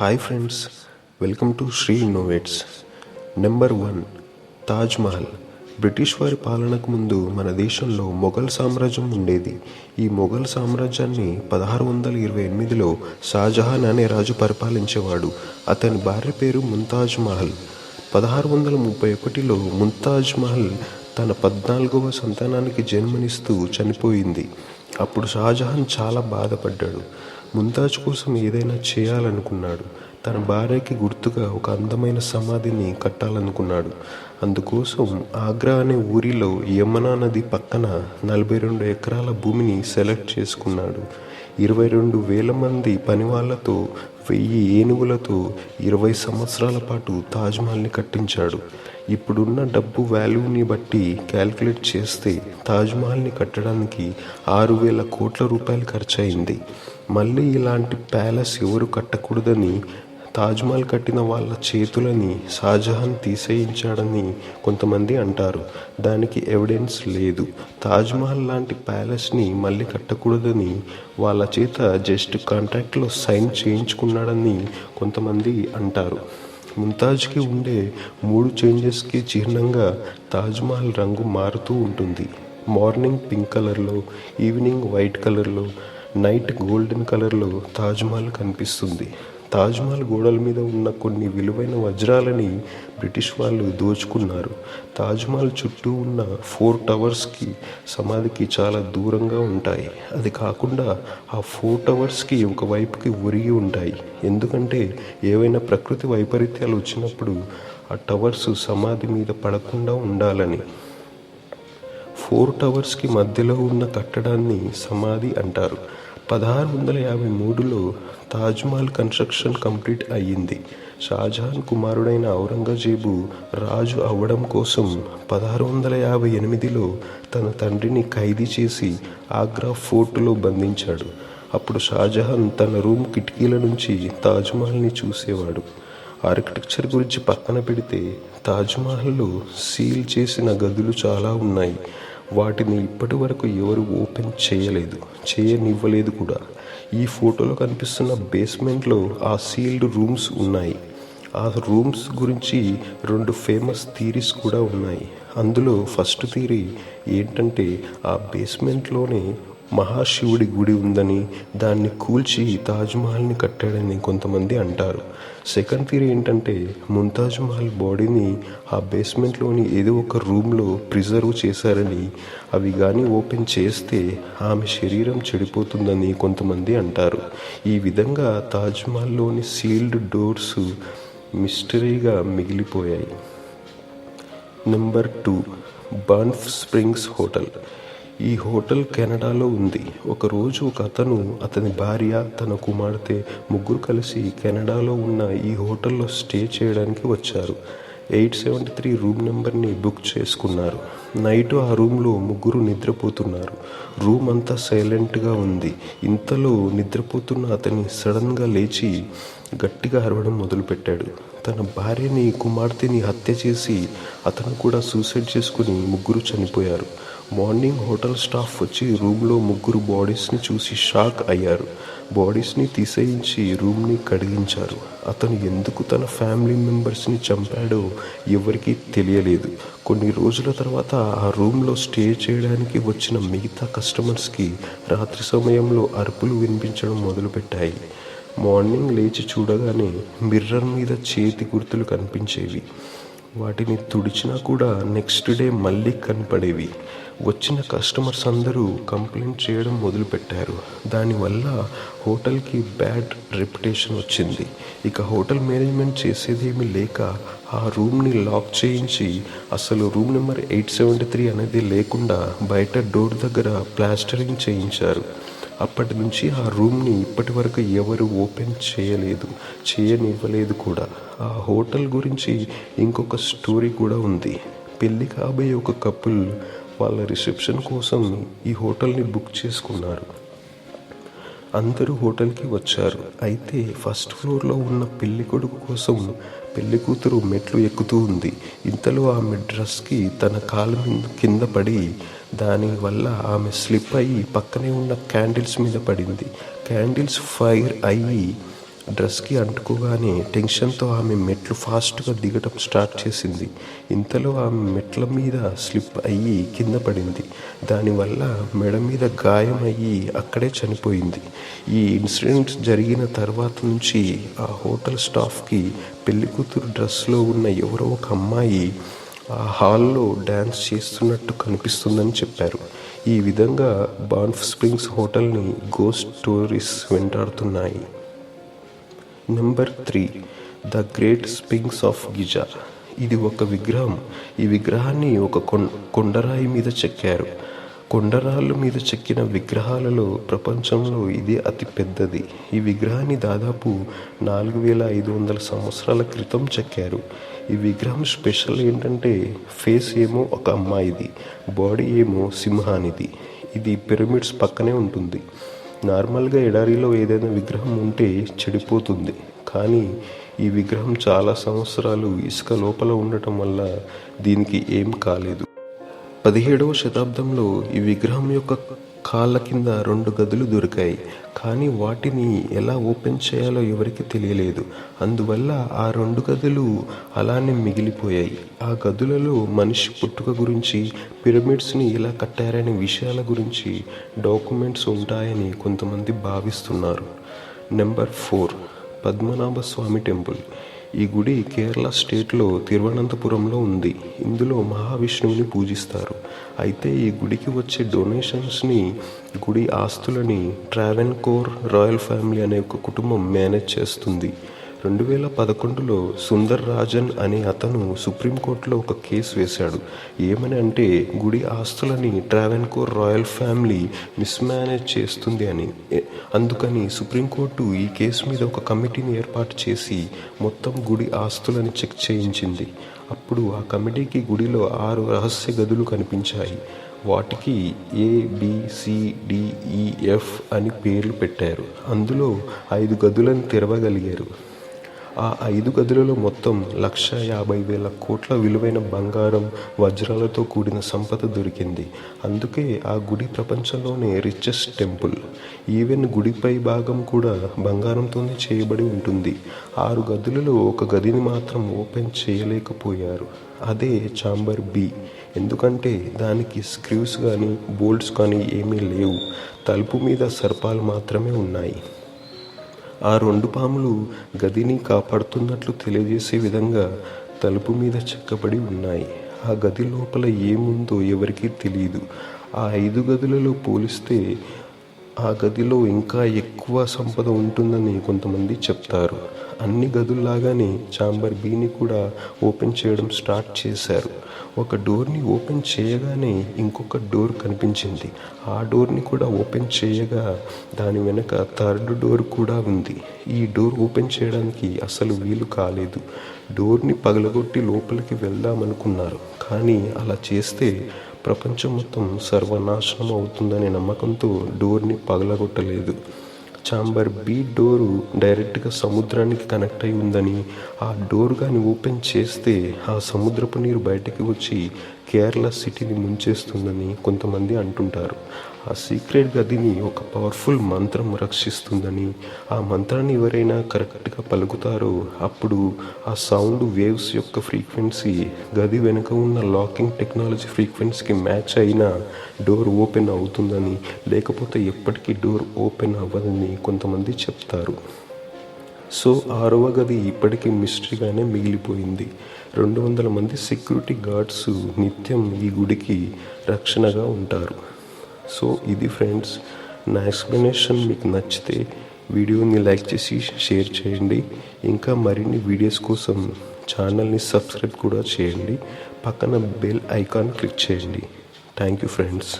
Hi friends welcome to Shri innovates number one Taj Mahal British వారి పాలనకు ముందు మన దేశంలో మొఘల్ సామ్రాజ్యం ఉండేది. ఈ మొఘల్ సామ్రాజ్యాన్ని పదహారు వందల ఇరవై ఎనిమిదిలో షాజహాన్ అనే రాజు పరిపాలించేవాడు. అతని భార్య పేరు ముంతాజ్ మహల్. పదహారు వందల ముప్పై ఒకటిలో ముంతాజ్ మహల్ తన పద్నాలుగవ సంతానానికి జన్మనిస్తూ చనిపోయింది. అప్పుడు షాజహాన్ చాలా బాధపడ్డాడు. ముంతాజ్ కోసం ఏదైనా చేయాలనుకున్నాడు. తన భార్యకి గుర్తుగా ఒక అందమైన సమాధిని కట్టాలనుకున్నాడు. అందుకోసం ఆగ్రా అనే ఊరిలో యమునా నది పక్కన నలభై రెండు ఎకరాల భూమిని సెలెక్ట్ చేసుకున్నాడు. ఇరవై రెండు వేల మంది పనివాళ్ళతో వెయ్యి ఏనుగులతో ఇరవై సంవత్సరాల పాటు తాజ్మహల్ని కట్టించాడు. ఇప్పుడున్న డబ్బు వాల్యూని బట్టి క్యాల్కులేట్ చేస్తే తాజ్మహల్ని కట్టడానికి ఆరు వేల కోట్ల రూపాయలు ఖర్చయింది. మళ్ళీ ఇలాంటి ప్యాలెస్ ఎవరు కట్టకూడదని తాజ్మహల్ కట్టిన వాళ్ళ చేతులని షాజహాన్ తీసేయించాడని కొంతమంది అంటారు. దానికి ఎవిడెన్స్ లేదు. తాజ్మహల్ లాంటి ప్యాలెస్ని మళ్ళీ కట్టకూడదని వాళ్ళ చేత జస్ట్ కాంట్రాక్ట్లో సైన్ చేయించుకున్నాడని కొంతమంది అంటారు. ముంతాజ్కి ఉండే మూడు చేంజెస్కి చిహ్నంగా తాజ్మహల్ రంగు మారుతూ ఉంటుంది. మార్నింగ్ పింక్ కలర్లో ఈవినింగ్ వైట్ కలర్లో నైట్ గోల్డెన్ కలర్లో తాజ్మహల్ కనిపిస్తుంది. తాజ్మహల్ గోడల మీద ఉన్న కొన్ని విలువైన వజ్రాలని బ్రిటిష్ వాళ్ళు దోచుకున్నారు. తాజ్మహల్ చుట్టూ ఉన్న ఫోర్ టవర్స్కి సమాధికి చాలా దూరంగా ఉంటాయి. అది కాకుండా ఆ ఫోర్ టవర్స్కి ఒక వైపుకి ఒరిగి ఉంటాయి. ఎందుకంటే ఏవైనా ప్రకృతి వైపరీత్యాలు వచ్చినప్పుడు ఆ టవర్స్ సమాధి మీద పడకుండా ఉండాలని. ఫోర్ టవర్స్కి మధ్యలో ఉన్న కట్టడాన్ని సమాధి అంటారు. పదహారు వందల యాభై మూడులో తాజ్మహల్ కన్స్ట్రక్షన్ కంప్లీట్ అయ్యింది. షాజహాన్ కుమారుడైన ఔరంగజేబు రాజు అవ్వడం కోసం పదహారు వందల యాభై ఎనిమిదిలో తన తండ్రిని ఖైదీ చేసి ఆగ్రా ఫోర్టులో బంధించాడు. అప్పుడు షాజహాన్ తన రూమ్ కిటికీల నుంచి తాజ్మహల్ని చూసేవాడు. ఆర్కిటెక్చర్ గురించి పక్కన పెడితే తాజ్మహల్లో సీల్ చేసిన గదులు చాలా ఉన్నాయి. వాటిని ఇప్పటి వరకు ఎవరు ఓపెన్ చేయలేదు చేయనివ్వలేదు కూడా. ఈ ఫోటోలో కనిపిస్తున్న బేస్మెంట్లో ఆ సీల్డ్ రూమ్స్ ఉన్నాయి. ఆ రూమ్స్ గురించి రెండు ఫేమస్ థీరీస్ కూడా ఉన్నాయి. అందులో ఫస్ట్ థీరీ ఏంటంటే ఆ బేస్మెంట్లోనే మహాశివుడి గుడి ఉందని దాన్ని కూల్చి తాజ్మహల్ని కట్టాడని కొంతమంది అంటారు. సెకండ్ థియరీ ఏంటంటే ముంతాజ్ మహల్ బాడీని ఆ బేస్మెంట్లోని ఏదో ఒక రూమ్లో ప్రిజర్వ్ చేశారని అవి కానీ ఓపెన్ చేస్తే ఆమె శరీరం చెడిపోతుందని కొంతమంది అంటారు. ఈ విధంగా తాజ్మహల్లోని సీల్డ్ డోర్స్ మిస్టరీగా మిగిలిపోయాయి. Number two Banff springs hotel ఈ హోటల్ కెనడాలో ఉంది. ఒకరోజు ఒక అతను అతని భార్య తన కుమార్తె ముగ్గురు కలిసి కెనడాలో ఉన్న ఈ హోటల్లో స్టే చేయడానికి వచ్చారు. ఎయిట్ సెవెంటీ త్రీ రూమ్ నెంబర్ని బుక్ చేసుకున్నారు. నైట్ ఆ రూమ్లో ముగ్గురు నిద్రపోతున్నారు. రూమ్ అంతా సైలెంట్గా ఉంది. ఇంతలో నిద్రపోతున్న అతని సడన్గా లేచి గట్టిగా అరవడం మొదలుపెట్టాడు. తన భార్యని కుమార్తెని హత్య చేసి అతను కూడా సూసైడ్ చేసుకుని ముగ్గురు చనిపోయారు. మార్నింగ్ హోటల్ స్టాఫ్ వచ్చి రూమ్లో ముగ్గురు బాడీస్ని చూసి షాక్ అయ్యారు. బాడీస్ని తీసేయించి రూమ్ని కడిగించారు. అతను ఎందుకు తన ఫ్యామిలీ మెంబర్స్ని చంపాడో ఎవరికీ తెలియలేదు. కొన్ని రోజుల తర్వాత ఆ రూమ్లో స్టే చేయడానికి వచ్చిన మిగతా కస్టమర్స్కి రాత్రి సమయంలో అరుపులు వినిపించడం మొదలుపెట్టాయి. మార్నింగ్ లేచి చూడగానే మిర్రర్ మీద చేతి గుర్తులు కనిపించేవి. వాటిని తుడిచినా కూడా నెక్స్ట్ డే మళ్ళీ కనపడేవి. వచ్చిన కస్టమర్స్ అందరూ కంప్లైంట్ చేయడం మొదలుపెట్టారు. దానివల్ల హోటల్కి బ్యాడ్ రెప్యుటేషన్ వచ్చింది. ఇక హోటల్ మేనేజ్మెంట్ చేసేదేమీ లేక ఆ రూమ్ని లాక్ చేయించి అసలు room number eight seventy three అనేది లేకుండా బయట డోర్ దగ్గర ప్లాస్టరింగ్ చేయించారు. అప్పటి నుంచి ఆ రూమ్ని ఇప్పటి వరకు ఎవరు ఓపెన్ చేయలేదు చేయనివ్వలేదు కూడా. ఆ హోటల్ గురించి ఇంకొక స్టోరీ కూడా ఉంది. పెళ్ళి కాబోయే ఒక కపుల్ వాళ్ళ రిసెప్షన్ కోసం ఈ హోటల్ని బుక్ చేసుకున్నారు. అందరూ హోటల్కి వచ్చారు. అయితే ఫస్ట్ ఫ్లోర్లో ఉన్న పెళ్ళి కొడుకు కోసం పెళ్ళి కూతురు మెట్లు ఎక్కుతూ ఉంది. ఇంతలో ఆమె డ్రెస్కి తన కాలు కింద పడి దానివల్ల ఆమె స్లిప్ అయ్యి పక్కనే ఉన్న క్యాండిల్స్ మీద పడింది. క్యాండిల్స్ ఫైర్ అయ్యి డ్రెస్కి అంటుకోగానే టెన్షన్తో ఆమె మెట్లు ఫాస్ట్గా దిగటం స్టార్ట్ చేసింది. ఇంతలో ఆమె మెట్ల మీద స్లిప్ అయ్యి కింద పడింది. దానివల్ల మెడ మీద గాయం అయ్యి అక్కడే చనిపోయింది. ఈ ఇన్సిడెంట్ జరిగిన తర్వాత నుంచి ఆ హోటల్ స్టాఫ్కి పెళ్ళి కూతురు డ్రెస్లో ఉన్న ఎవరో ఒక అమ్మాయి ఆ హాల్లో డ్యాన్స్ చేస్తున్నట్టు కనిపిస్తుందని చెప్పారు. ఈ విధంగా బాన్ఫ్ స్ప్రింగ్స్ హోటల్ని ghost stories వెంటాడుతున్నాయి. Number three the great sphinx of Giza. ఇది ఒక విగ్రహం. ఈ విగ్రహాన్ని ఒక కొండరాయి మీద చెక్కారు. కొండరాళ్ళ మీద చెక్కిన విగ్రహాలలో ప్రపంచంలో ఇది అతి పెద్దది. ఈ విగ్రహాన్ని దాదాపు నాలుగు వేల ఐదు వందల సంవత్సరాల క్రితం చెక్కారు. ఈ విగ్రహం స్పెషల్ ఏంటంటే ఫేస్ ఏమో ఒక అమ్మాయిది బాడీ ఏమో సింహానిది. ఇది పిరమిడ్స్ పక్కనే ఉంటుంది. నార్మల్గా ఎడారిలో ఏదైనా విగ్రహం ఉంటే చెడిపోతుంది. కానీ ఈ విగ్రహం చాలా సంవత్సరాలు ఇసుక లోపల ఉండటం వల్ల దీనికి ఏం కాలేదు. పదిహేడవ శతాబ్దంలో ఈ విగ్రహం యొక్క కాళ్ళ కింద రెండు గదులు దొరికాయి. కానీ వాటిని ఎలా ఓపెన్ చేయాలో ఎవరికి తెలియలేదు. అందువల్ల ఆ రెండు గదులు అలానే మిగిలిపోయాయి. ఆ గదులలో మనిషి పుట్టుక గురించి పిరమిడ్స్ని ఎలా కట్టారనే విషయాల గురించి డాక్యుమెంట్స్ ఉంటాయని కొంతమంది భావిస్తున్నారు. Number four Padmanabha Swamy temple. ఈ గుడి కేరళ స్టేట్లో తిరువనంతపురంలో ఉంది. ఇందులో మహావిష్ణువుని పూజిస్తారు. అయితే ఈ గుడికి వచ్చే డొనేషన్స్ని గుడి ఆస్తులని ట్రావెన్ కోర్ రాయల్ ఫ్యామిలీ అనే ఒక కుటుంబం మేనేజ్ చేస్తుంది. రెండు వేల పదకొండులో సుందర్ రాజన్ అనే అతను సుప్రీంకోర్టులో ఒక కేసు వేశాడు. ఏమని అంటే గుడి ఆస్తులని ట్రావెన్కోర్ రాయల్ ఫ్యామిలీ మిస్మేనేజ్ చేస్తుంది అని. అందుకని సుప్రీంకోర్టు ఈ కేసు మీద ఒక కమిటీని ఏర్పాటు చేసి మొత్తం గుడి ఆస్తులని చెక్ చేయించింది. అప్పుడు ఆ కమిటీకి గుడిలో ఆరు రహస్య గదులు కనిపించాయి. వాటికి ఏ బి అని పేర్లు పెట్టారు. అందులో ఐదు గదులను తెరవగలిగారు. ఆ ఐదు గదులలో మొత్తం లక్ష యాభై వేల కోట్ల విలువైన బంగారం వజ్రాలతో కూడిన సంపద దొరికింది. అందుకే ఆ గుడి ప్రపంచంలోనే రిచెస్ట్ టెంపుల్ ఈవెన్ గుడిపై భాగం కూడా బంగారంతోనే చేయబడి ఉంటుంది. ఆరు గదులలో ఒక గదిని మాత్రం ఓపెన్ చేయలేకపోయారు. అదే చాంబర్ బి. ఎందుకంటే దానికి స్క్రూస్ కానీ బోల్ట్స్ కానీ ఏమీ లేవు. తలుపు మీద సర్పాలు మాత్రమే ఉన్నాయి. ఆ రెండు పాములు గదిని కాపాడుతున్నట్లు తెలియజేసే విధంగా తలుపు మీద చెక్కబడి ఉన్నాయి. ఆ గది లోపల ఏముందో ఎవరికీ తెలియదు ఆ ఐదు గదులలో పోలిస్తే ఆ గదిలో ఇంకా ఎక్కువ సంపద ఉంటుందని కొంతమంది చెప్తారు. అన్ని గదుల్లాగానే చాంబర్ బీని కూడా ఓపెన్ చేయడం స్టార్ట్ చేశారు. ఒక డోర్ని ఓపెన్ చేయగానే ఇంకొక డోర్ కనిపించింది. ఆ డోర్ని కూడా ఓపెన్ చేయగా దాని వెనక థర్డ్ డోర్ కూడా ఉంది. ఈ డోర్ ఓపెన్ చేయడానికి అసలు వీలు కాలేదు. డోర్ని పగలగొట్టి లోపలికి వెళ్దామనుకున్నారు. కానీ అలా చేస్తే ప్రపంచం మొత్తం సర్వనాశనం అవుతుందనే నమ్మకంతో డోర్ని పగలగొట్టలేదు. చాంబర్ బి డోరు డైరెక్ట్గా సముద్రానికి కనెక్ట్ అయి ఉందని ఆ డోర్ కానీ ఓపెన్ చేస్తే ఆ సముద్రపు నీరు బయటికి వచ్చి కేరళ సిటీని ముంచేస్తుందని కొంతమంది అంటుంటారు. ఆ సీక్రెట్ గదిని ఒక పవర్ఫుల్ మంత్రం రక్షిస్తుందని ఆ మంత్రాన్ని ఎవరైనా కరెక్ట్గా పలుకుతారో అప్పుడు ఆ సౌండ్ వేవ్స్ యొక్క ఫ్రీక్వెన్సీ గది వెనుక ఉన్న లాకింగ్ టెక్నాలజీ ఫ్రీక్వెన్సీకి మ్యాచ్ అయినా డోర్ ఓపెన్ అవుతుందని లేకపోతే ఎప్పటికీ డోర్ ఓపెన్ అవ్వదని కొంతమంది చెప్తారు. సో ఆరవ గది ఇప్పటికీ మిస్టరీగానే మిగిలిపోయింది. రెండు వందల మంది సెక్యూరిటీ గార్డ్స్ నిత్యం ఈ గుడికి రక్షణగా ఉంటారు. సో ఇది ఫ్రెండ్స్ నా ఎక్స్ప్లెనేషన్ మీకు నచ్చితే వీడియోని లైక్ చేసి షేర్ చేయండి. ఇంకా మరిన్ని వీడియోస్ కోసం ఛానల్ని సబ్స్క్రైబ్ కూడా చేయండి. పక్కన బెల్ ఐకాన్ క్లిక్ చేయండి. Thank you friends.